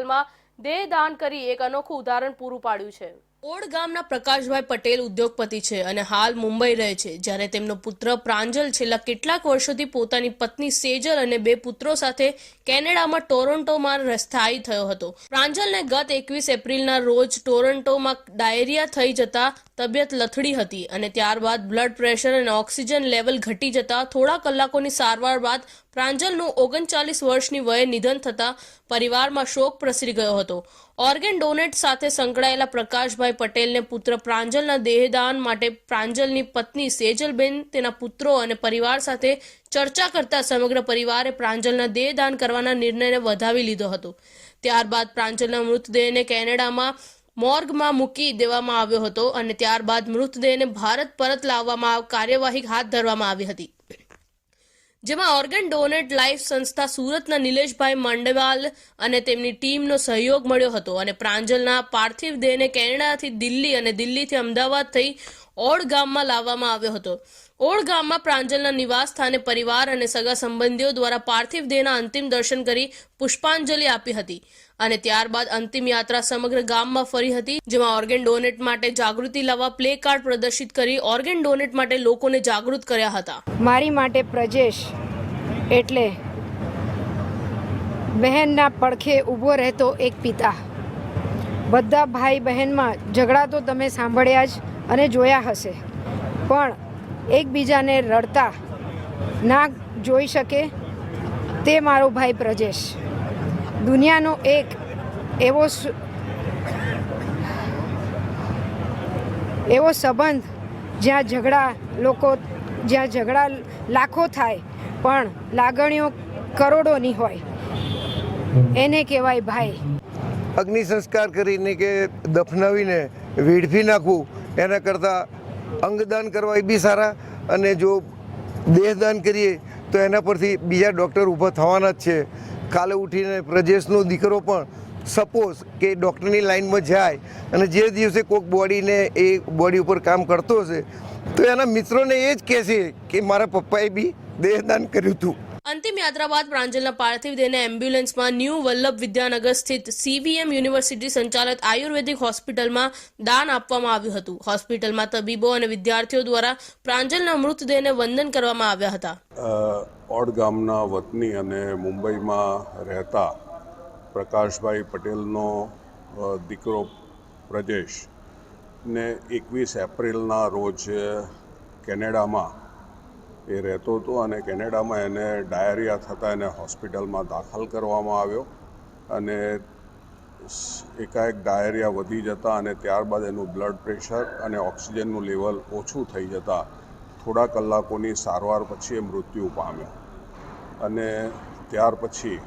હોસ્પિટલમાં દેહદાન કરી એક અનોખું ઉદાહરણ પૂરું પાડ્યું છે. ઓડ ગામના પ્રકાશભાઈ પટેલ ઉદ્યોગપતિ છે અને હાલ મુંબઈ રહે છે. જ્યારે તેમનો પુત્ર પ્રાંજલ છેલ્લા કેટલાક વર્ષોથી પોતાની પત્ની સેજલ અને બે પુત્રો સાથે કેનેડામાં ટોરોન્ટોમાં સ્થાયી થયો હતો. પ્રાંજલને ગત એકવીસ એપ્રિલના રોજ ટોરોન્ટોમાં ડાયરિયા થઈ જતા તબિયત લથડી હતી અને ત્યારબાદ બ્લડ પ્રેશર અને ઓક્સિજન લેવલ ઘટી જતા થોડા કલાકોની સારવાર બાદ પ્રાંજલનું ઓગણચાલીસ વર્ષની વયે નિધન થતા પરિવારમાં શોક પ્રસરી ગયો હતો. ઓર્ગેન ડોનેટ સાથે સંકળાયેલા પ્રકાશભાઈ પટેલને પુત્ર પ્રાંજલના દેહદાન માટે પ્રાંજલની પત્ની સેજલબેન, તેના પુત્રો અને પરિવાર સાથે ચર્ચા કરતા સમગ્ર પરિવારે પ્રાંજલના દેહદાન કરવાના નિર્ણયને વધાવી લીધો હતો. ત્યારબાદ પ્રાંજલના મૃતદેહને કેનેડામાં મોર્ગમાં મૂકી દેવામાં આવ્યો હતો અને ત્યારબાદ મૃતદેહને ભારત પરત લાવવામાં કાર્યવાહી હાથ ધરવામાં આવી હતી. જેમાં ઓર્ગન ડોનેટ લાઈફ સંસ્થા સુરતના નિલેશભાઈ મંડવાલ અને તેમની ટીમનો સહયોગ મળ્યો હતો અને પ્રાંજલના પાર્થિવ દેહને કેનેડાથી દિલ્હી અને દિલ્હીથી અમદાવાદ થઈ ઓડ ગામમાં લાવવામાં આવ્યો હતો. ઓડ ગામમાં પ્રાંજલના નિવાસ સ્થાને પરિવાર અને સગા સંબંધીઓ દ્વારા પાર્થિવ દેહના અંતિમ દર્શન કરી પુષ્પાંજલિ આપી હતી અને ત્યારબાદ અંતિમ યાત્રા સમગ્ર ગામમાં ફરી હતી, જેમાં ઓર્ગેન ડોનેટ માટે જાગૃતિ લાવવા પ્લે કાર્ડ પ્રદર્શિત કરી ઓર્ગેન ડોનેટ માટે લોકોને જાગૃત કર્યા હતા. મારી માટે પ્રજેશ એટલે બહેનના પડખે ઊભો રહેતો એક પિતા. બધા ભાઈ બહેનમાં ઝઘડા તો તમે સાંભળ્યા જ અને જોયા હશે. પણ એકબીજાને રડતા ના જોઈ શકે તે મારો ભાઈ પ્રજેશ. દુનિયાનો એક એવો એવો સંબંધ જ્યાં ઝઘડા લોકો, જ્યાં ઝઘડા લાખો થાય, પણ લાગણીઓ કરોડોની હોય. એને કહેવાય ભાઈ. અગ્નિ સંસ્કાર કરીને કે દફનાવીને વેડફી નાખવું, એના કરતાં અંગદાન કરવા એ બી સારા અને જો દેહદાન કરીએ તો એના પરથી બીજા ડૉક્ટર ઊભા થવાના જ છે. કાલે ઉઠીને પ્રજેશનો દીકરો પણ સપોઝ કે ડૉક્ટરની લાઈનમાં જાય અને જે દિવસે કોઈક બોડીને એ બોડી ઉપર કામ કરતો હશે, તો એના મિત્રોને એ જ કહેશે કે મારા પપ્પાએ બી દેહદાન કર્યું હતું. અંતિમ યાત્રા બાદ પ્રાંજલના પાર્થિવ દેહને એમ્બ્યુલન્સમાં ન્યૂ વલ્લભ વિદ્યાનગર સ્થિત સીવીએમ યુનિવર્સિટી સંચાલિત આયુર્વેદિક હોસ્પિટલમાં દાન આપવામાં આવ્યું હતું. હોસ્પિટલમાં તબીબો અને વિદ્યાર્થીઓ દ્વારા પ્રાંજલના મૃતદેહને વંદન કરવામાં આવ્યા હતા. ઓડ ગામના વતની અને મુંબઈમાં રહેતા પ્રકાશભાઈ પટેલનો દીકરો પ્રજેશ ને એકવીસ એપ્રિલના રોજ કેનેડામાં એ રહેતો હતો અને કેનેડામાં એને ડાયરિયા થતાં એને હોસ્પિટલમાં દાખલ કરવામાં આવ્યો અને એકાએક ડાયરિયા વધી જતા અને ત્યારબાદ એનું બ્લડ પ્રેશર અને ઓક્સિજનનું લેવલ ઓછું થઈ જતાં થોડા કલાકોની સારવાર પછી એ મૃત્યુ પામ્યો. અને ત્યાર પછી